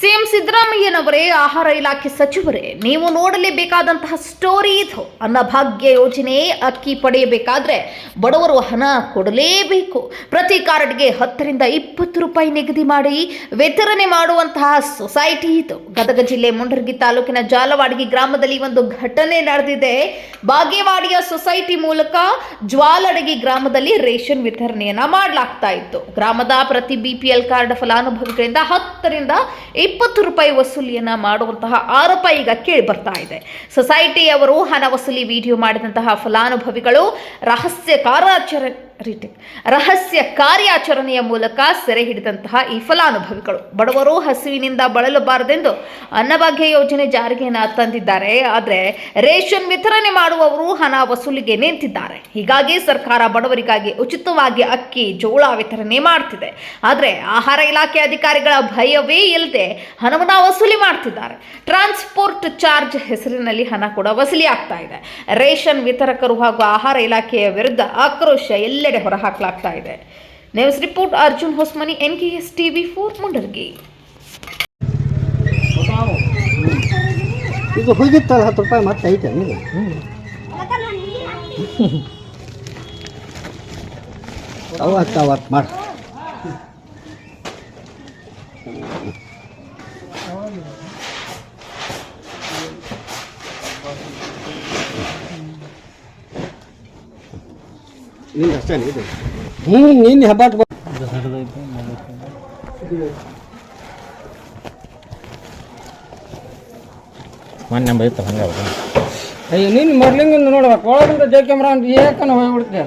C ಸಿದ್ದರಾಮಯ್ಯನವರೇ, ಆಹಾರ ಇಲಾಖೆ ಸಚಿವರೇ, ನೀವು ನೋಡಲೇಬೇಕಾದಂತಹ ಸ್ಟೋರಿ ಇದು. ಅನ್ನಭಾಗ್ಯ ಯೋಜನೆ ಅಕ್ಕಿ ಪಡೆಯಬೇಕಾದ್ರೆ ಬಡವರು ಹಣ ಕೊಡಲೇಬೇಕು. ಪ್ರತಿ ಕಾರ್ಡ್ಗೆ ಹತ್ತರಿಂದ ಇಪ್ಪತ್ತು ರೂಪಾಯಿ ನಿಗದಿ ಮಾಡಿ ವಿತರಣೆ ಮಾಡುವಂತಹ ಸೊಸೈಟಿ ಇದು. ಗದಗ ಜಿಲ್ಲೆ ಮುಂಡರಗಿ ತಾಲೂಕಿನ ಜಾಲವಾಡಗಿ ಗ್ರಾಮದಲ್ಲಿ ಒಂದು ಘಟನೆ ನಡೆದಿದೆ. ಬಾಗೇವಾಡಿಯ ಸೊಸೈಟಿ ಮೂಲಕ ಜ್ವಾಲಡಗಿ ಗ್ರಾಮದಲ್ಲಿ ರೇಷನ್ ವಿತರಣೆಯನ್ನ ಮಾಡಲಾಗ್ತಾ ಇತ್ತು. ಗ್ರಾಮದ ಪ್ರತಿ ಬಿಪಿಎಲ್ ಕಾರ್ಡ್ ಫಲಾನುಭವಿಗಳಿಂದ ಹತ್ತರಿಂದ ಇಪ್ಪತ್ತು ರೂಪಾಯಿ ವಸೂಲಿಯನ್ನು ಮಾಡುವಂತಹ ಆರೋಪ ಈಗ ಕೇಳಿ ಬರ್ತಾ ಇದೆ. ಸೊಸೈಟಿಯವರು ಹಣ ವಸೂಲಿ ವಿಡಿಯೋ ಮಾಡಿದಂತಹ ಫಲಾನುಭವಿಗಳು, ರಹಸ್ಯ ಕಾರ್ಯಾಚರಣೆ ರೀಟೇಕ್ ರಹಸ್ಯ ಕಾರ್ಯಾಚರಣೆಯ ಮೂಲಕ ಸೆರೆ ಹಿಡಿದಂತಹ ಈ ಫಲಾನುಭವಿಗಳು. ಬಡವರು ಹಸಿವಿನಿಂದ ಬಳಲಬಾರದೆಂದು ಅನ್ನಭಾಗ್ಯ ಯೋಜನೆ ಜಾರಿಗೆ ತಂದಿದ್ದಾರೆ. ಆದರೆ ರೇಷನ್ ವಿತರಣೆ ಮಾಡುವವರು ಹಣ ವಸೂಲಿಗೆ ನಿಂತಿದ್ದಾರೆ. ಹೀಗಾಗಿ ಸರ್ಕಾರ ಬಡವರಿಗಾಗಿ ಉಚಿತವಾಗಿ ಅಕ್ಕಿ, ಜೋಳ ವಿತರಣೆ ಮಾಡ್ತಿದೆ. ಆದರೆ ಆಹಾರ ಇಲಾಖೆ ಅಧಿಕಾರಿಗಳ ಭಯವೇ ಇಲ್ಲದೆ ಹಣವನ್ನು ವಸೂಲಿ ಮಾಡ್ತಿದ್ದಾರೆ. ಟ್ರಾನ್ಸ್ಪೋರ್ಟ್ ಚಾರ್ಜ್ ಹೆಸರಿನಲ್ಲಿ ಹಣ ಕೂಡ ವಸೂಲಿ ಆಗ್ತಾ ಇದೆ. ರೇಷನ್ ವಿತರಕರು ಹಾಗೂ ಆಹಾರ ಇಲಾಖೆಯ ವಿರುದ್ಧ ಆಕ್ರೋಶ ಎಲ್ಲೆಡೆ ಹೊರಹಾಕಲಾಗ್ತಾ ಇದೆ. News report Arjun Hosmani N K S TV four, Mundargi. ಇದು ಹೋಗಿತ್ತಲ್ಲ ಹತ್ತು ರೂಪಾಯಿ ಮತ್ತೆ ಐತೆ ನೀವು ಮಾಡಿ. ನೀನು ಅಷ್ಟೇ ಇದು. ಹ್ಞೂ ನೀನು ಹೆಬ್ಬಾಟ್ ಮೊನ್ನೆ ಬೈತ ಹಂಗೆ ಅಯ್ಯ ನೀನು ಮೊದ್ಲಿಂಗಿಂದ ನೋಡ್ಬೇಕು ಒಳಗಿಂದ ಜೈ ಕ್ಯಾಮ್ರಾ ಅಂತ ಏಕನ ಹೋಗ್ಬಿಡ್ತೀಯ?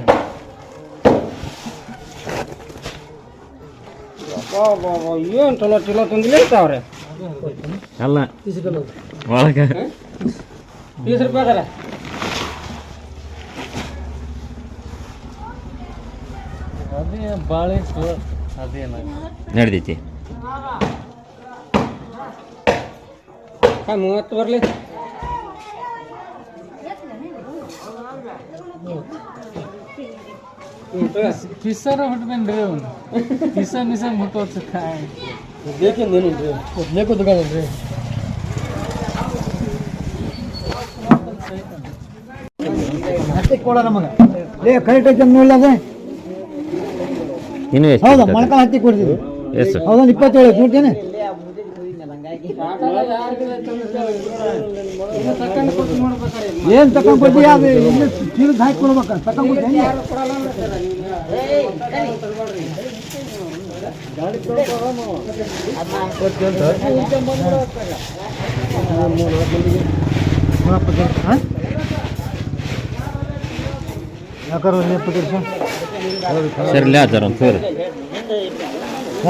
ಏನು ಚಲೋ ಚಲೋ ತಂದಿಲ್ಲ ಅವ್ರೆ? ಅಲ್ಲ. ಒಳಗೆ. ಬೀಸ್ ರೂಪಾಯಿ ನಡೆದೈತಿ ಮೂವತ್ತು ಬರಲಿ ಪಿಸರ ಹುಟ್ಬೇನ್ರಿ ಅವ್ನು ಪಿಸ ಮಿಸ ಮುಟ್ಟೋದು ಕಾಯ್ ಬೇಕೇನೇನು ಬೇಕು ತಗೊಂಡ್ರಿ ಹತ್ತಿ ಕೊಡ ನಮಗೆ ಲೇ ಕರೆಕ್ಟ್ ಐತೆ ನೋಡ್ಲದೆ ಇನ್ನು ಎಷ್ಟು ಹೌದಾ ಮೊಳಕಾಲ ಹತ್ತಿ ಕೊಡ್ತೀವಿ. ಎಷ್ಟು ಹೌದೊಂದು ಇಪ್ಪತ್ತೇಳು ಕೊಡ್ತೇನೆ. ಏನು ತಕೊಂಡ್ ಕೊಡ್ತೀಯ? ಅದು ಇನ್ನು ಚೀಲದ ಹಾಕಿ ಕೊಡ್ಬೇಕು? ತಕೊಂಡ್ ಕೊಡ್ತೀನಿ ಯಾಕಾರ ಸರಿ ಸರ್ ಒಂದು ಚೂರು